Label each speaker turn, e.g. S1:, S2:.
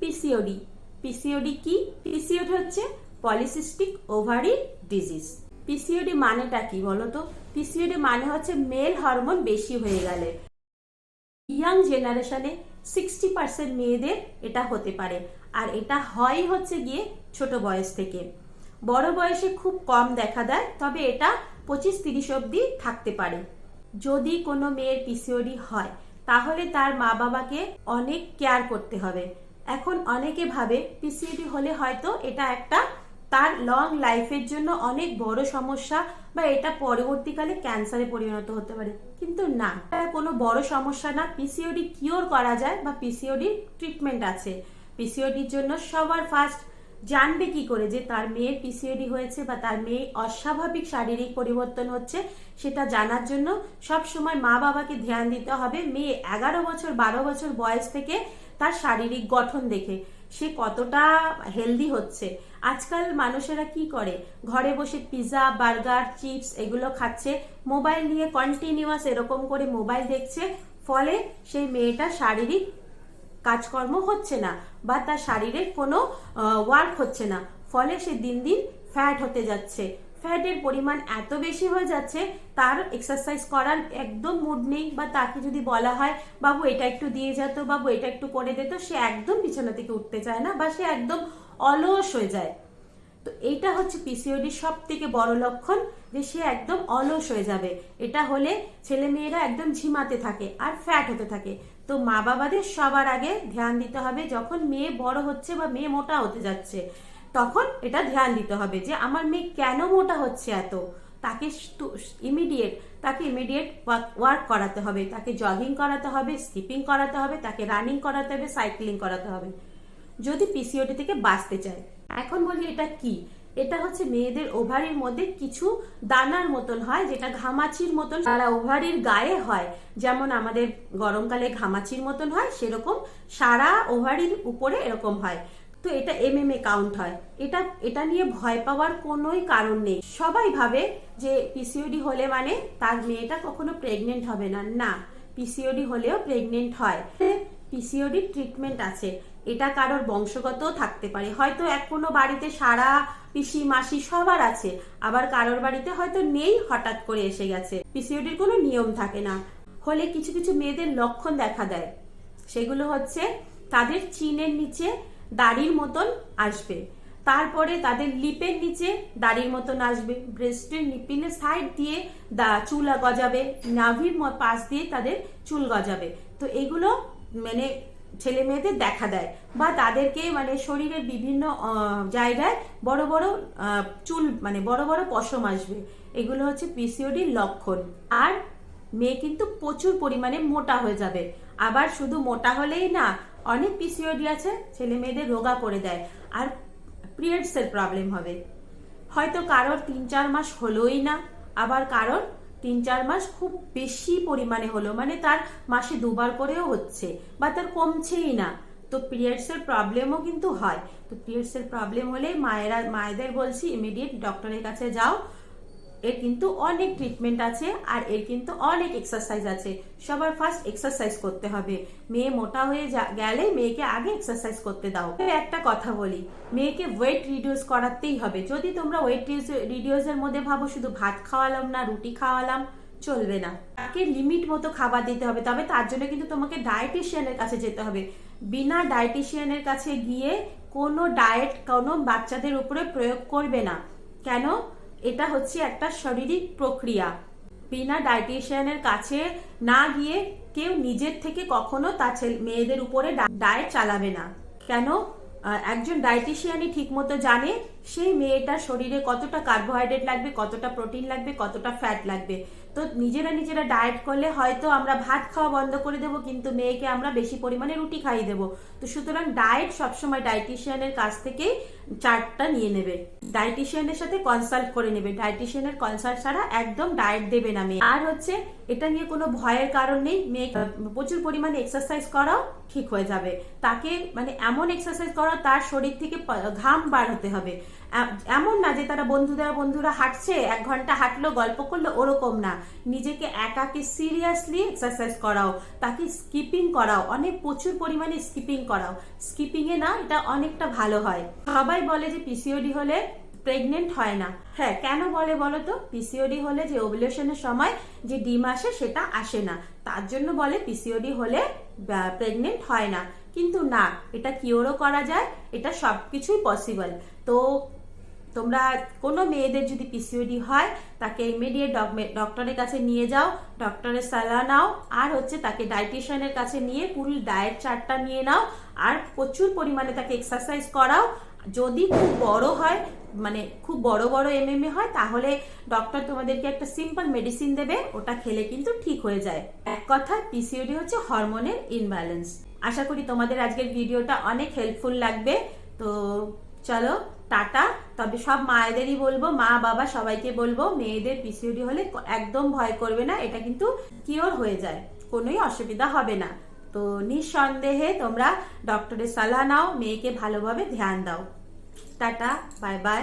S1: PCOD PCOD কি? PCOD হচ্ছে polycystic ovary disease PCOD মানেটা কি বলতো? পিসিওডি মানে হচ্ছে মেল হরমোন বেশি হয়ে গেলে। ইয়াং জেনারেশনে সিক্সটি পার্সেন্ট মেয়েদের এটা হতে পারে। আর এটা হয় হচ্ছে গিয়ে ছোট বয়স থেকে। বড় বয়সে খুব কম দেখা দেয়, তবে এটা পঁচিশ তিরিশ অবধি থাকতে পারে। যদি কোনো মেয়ের পিসিওডি হয়, তাহলে তার মা বাবাকে অনেক কেয়ার করতে হবে। এখন অনেকে ভাবে পিসিওডি হলে হয়তো এটা একটা তার লং লাইফের জন্য অনেক বড় সমস্যা বা এটা পরবর্তীকালে ক্যান্সারে পরিণত হতে পারে। কিন্তু না কোনো বড় সমস্যা না। পিসিওডি কিওর করা যায় বা পিসিওডি ট্রিটমেন্ট আছে। পিসিওডির জন্য সবার ফার্স্ট জানবে কি করে যে তার মেয়ের পিসিওডি হয়েছে বা তার মেয়ে অস্বাভাবিক শারীরিক পরিবর্তন হচ্ছে, সেটা জানার জন্য সব সময় মা বাবাকে ধ্যান দিতে হবে। মেয়ে এগারো বছর, বারো বছর বয়স থেকে তার শারীরিক গঠন দেখে সে কতটা হেলদি হচ্ছে। আজকাল মানুষেরা কি করে? ঘরে বসে পিৎজা বার্গার চিপস এগুলো খাচ্ছে মোবাইল নিয়ে কন্টিনিউয়াস এরকম করে মোবাইল দেখছে, ফলে সেই মেয়েটা শারীরিক কাজকর্ম হচ্ছে না বা তার শারীরের কোনো ওয়ার্ক হচ্ছে না। ফলে সে দিন দিন ফ্যাট হতে যাচ্ছে। ফ্যাটের পরিমাণ এত বেশি হয়ে যাচ্ছে, তার এক্সারসাইজ করার একদম মুড নেই বা তাকে যদি বলা হয়, বাবু, এটা একটু দিয়ে যেত বাবু, এটা একটু করে দিত সে একদম বিছানা থেকে উঠতে চায় না বা সে একদম অলস হয়ে যায়। তো এইটা হচ্ছে পিসিওডির সব থেকে বড় লক্ষণ যে সে একদম অলস হয়ে যাবে। এটা হলে ছেলে মেয়েরা একদম ঝিমাতে থাকে আর ফ্যাট হতে থাকে। তো মা বাবাদের সবার আগে ধ্যান দিতে হবে, যখন মেয়ে বড় হচ্ছে বা মেয়ে মোটা হতে যাচ্ছে, তখন এটা ধ্যান দিতে হবে যে আমার মেয়ে কেন মোটা হচ্ছে এত? তাকে ইমিডিয়েট তাকে ইমিডিয়েট ওয়ার্ক করাতে হবে, তাকে জগিং করাতে হবে স্কিপিং করাতে হবে, তাকে রানিং করাতে হবে সাইক্লিং করাতে হবে। যদি পিসিওটি থেকে বাঁচতে চায়। এখন বলি এটা কি? এটা হচ্ছে মেয়েদের ওভারির মধ্যে কিছু দানার মতন হয়, যেটা ঘামাচির মতন সারা ওভারির গায়ে হয়। যেমন আমাদের গরমকালে ঘামাচির মতন হয়, সেরকম সারা ওভারির উপরে এরকম হয়। তো এটা এম এম এ কাউন্ট হয়। এটা এটা নিয়ে ভয় পাওয়ার কোনোই কারণ নেই। সবাই ভাবে যে পিসিওডি হলে মানে তার মেয়েটা কখনো প্রেগনেন্ট হবে না। না পিসিওডি হলেও প্রেগনেন্ট হয়। পিসিওডি ট্রিটমেন্ট আছে। এটা কারোর বংশগতও থাকতে পারে। হয়তো এক কোনো বাড়িতে সারা পিসি, মাসি সবার আছে। আবার কারোর বাড়িতে হয়তো নেই, হঠাৎ করে এসে গেছে। পিসিওডির কোনো নিয়ম থাকে না। হলে কিছু কিছু মেয়েদের লক্ষণ দেখা দেয়। সেগুলো হচ্ছে তাদের চিনের নিচে দাড়ির মতন আসবে। তারপরে তাদের লিপের নিচে দাড়ির মতন আসবে। ব্রেস্টের নিপিলের সাইড দিয়ে দা চুল গজাবে। নাভির পাশ দিয়ে তাদের চুল গজাবে। তো এগুলো মানে ছেলে মেয়েদের দেখা দেয় বা তাদেরকে মানে শরীরের বিভিন্ন জায়গায় বড় বড় চুল মানে বড় বড় পশম আসবে। এগুলো হচ্ছে পিসিওডির লক্ষণ। আর মেয়ে কিন্তু প্রচুর পরিমাণে মোটা হয়ে যাবে। আবার শুধু মোটা হলেই না, অনেক পিসিওডি আছে, ছেলে মেয়েদের রোগা করে দেয়। আর পিরিয়ডসের প্রবলেম হবে। হয়তো কারোর তিন চার মাস হলোই না, আবার কারোর তিন চার মাস খুব বেশি পরিমাণে হলো। মানে তার মাসে দুবার করেও হচ্ছে, বা তার কমছেই না। তো পিরিয়ডসের প্রবলেমও কিন্তু হয়। তো পিরিয়ডসের প্রবলেম হলে মায়েরা, মায়েদের বলছি ইমিডিয়েট ডক্টরের কাছে যাও। এর কিন্তু অনেক ট্রিটমেন্ট আছে আর এর কিন্তু অনেক এক্সারসাইজ আছে। সবার ফার্স্ট এক্সারসাইজ করতে হবে। মেয়ে মোটা হয়ে গেলে মেয়েকে আগে এক্সারসাইজ করতে দাও। একটা কথা বলি, মেয়েকে ওয়েট রিডিউস করাতেই হবে। যদি তোমরা ওয়েট রিডিউস এর মধ্যে ভাবো শুধু ভাত খাওয়ালাম না, রুটি খাওয়ালাম, চলবে না। তাকে লিমিট মতো খাবার দিতে হবে। তবে তার জন্য কিন্তু তোমাকে ডায়েটিশিয়ানের কাছে যেতে হবে। বিনা ডায়েটিশিয়ানের কাছে গিয়ে কোনো ডায়েট কোনো বাচ্চাদের উপরে প্রয়োগ করবে না। কেন? এটা হচ্ছে একটা শারীরিক প্রক্রিয়া। বিনা ডায়েটিশিয়ানের কাছে না গিয়ে কেউ নিজের থেকে কখনো তা মেয়েদের উপরে ডায়েট চালাবে না। কেন? একজন ডায়েটিশিয়ানই ঠিকমতো জানে সেই মেয়েটার শরীরে কতটা কার্বোহাইড্রেট লাগবে, কতটা প্রোটিন লাগবে, কতটা ফ্যাট লাগবে। তো নিজেরা নিজেরা ডায়েট করলে হয়তো আমরা ভাত খাওয়া বন্ধ করে দেবো, কিন্তু মেয়েকে আমরা বেশি পরিমাণে রুটি খাইয়ে দেবো। তো সুতরাং ডায়েট সবসময় ডায়েটিশিয়ানের কাছ থেকেই চার্টটা নিয়ে নেবে। ডায়েটিশিয়ানের সাথে কনসাল্ট করে নেবে। ডায়েটিশিয়ানের কনসাল্ট ছাড়া একদম ডায়েট দেবে না মেয়ে। আর হচ্ছে, এটা নিয়ে কোনো ভয়ের কারণ নেই। মেয়ে প্রচুর পরিমাণে এক্সারসাইজ করাও ঠিক হয়ে যাবে। তাকে মানে এমন এক্সারসাইজ করা তার শরীর থেকে ঘাম বার হতে হবে। এমন না যে তারা বন্ধুদের বন্ধুরা হাঁটছে, এক ঘণ্টা হাঁটলো, গল্প করল, ওরকম না। নিজেকে একাকে সিরিয়াসলি এক্সারসাইজ করাও, তাকে স্কিপিং করাও, অনেক প্রচুর পরিমাণে স্কিপিং করাও। স্কিপিং এ না, এটা অনেকটা ভালো হয়। সবাই বলে যে পিসিওডি হলে প্রেগনেন্ট হয় না। হ্যাঁ কেন বলে বলো তো? পিসিওডি হলে যে ওভুলেশনের সময় যে ডিম আসে, সেটা আসে না। তার জন্য বলে পিসিওডি হলে প্রেগনেন্ট হয় না। কিন্তু না, এটা কিওরও করা যায়, এটা সবকিছুই পসিবল তো তোমরা কোনো মেয়েদের যদি পিসিওডি হয়, তাকে ইমিডিয়েট ডক্টরের কাছে নিয়ে যাও ডক্টরের সালাহ নাও, আর হচ্ছে তাকে ডায়েটিশিয়ানের কাছে নিয়ে পুরো ডায়েট চার্টটা নিয়ে নাও, আর প্রচুর পরিমাণে তাকে এক্সারসাইজ করাও। যদি খুব বড় হয় মানে খুব বড় বড় এমএমএ হয়, তাহলে ডক্টর তোমাদেরকে একটা সিম্পল মেডিসিন দেবে, ওটা খেলে কিন্তু ঠিক হয়ে যায়। এক কথা পিসিওডি হচ্ছে হরমোনের ইনব্যালেন্স আশা করি তোমাদের আজকের ভিডিওটা অনেক হেল্পফুল লাগবে। তো চলো, টাটা। তবে সব মায়েদেরই বলব, মা, বাবা সবাইকে বলব, মেয়েদের পিসিওডি হলে একদম ভয় করবে না, এটা কিন্তু কিওর হয়ে যায়। কোনোই অসুবিধা হবে না। তো নিঃসন্দেহে তোমরা ডক্টরের সালাহ নাও, মেয়েকে ভালোভাবে ধ্যান দাও। Tata bye bye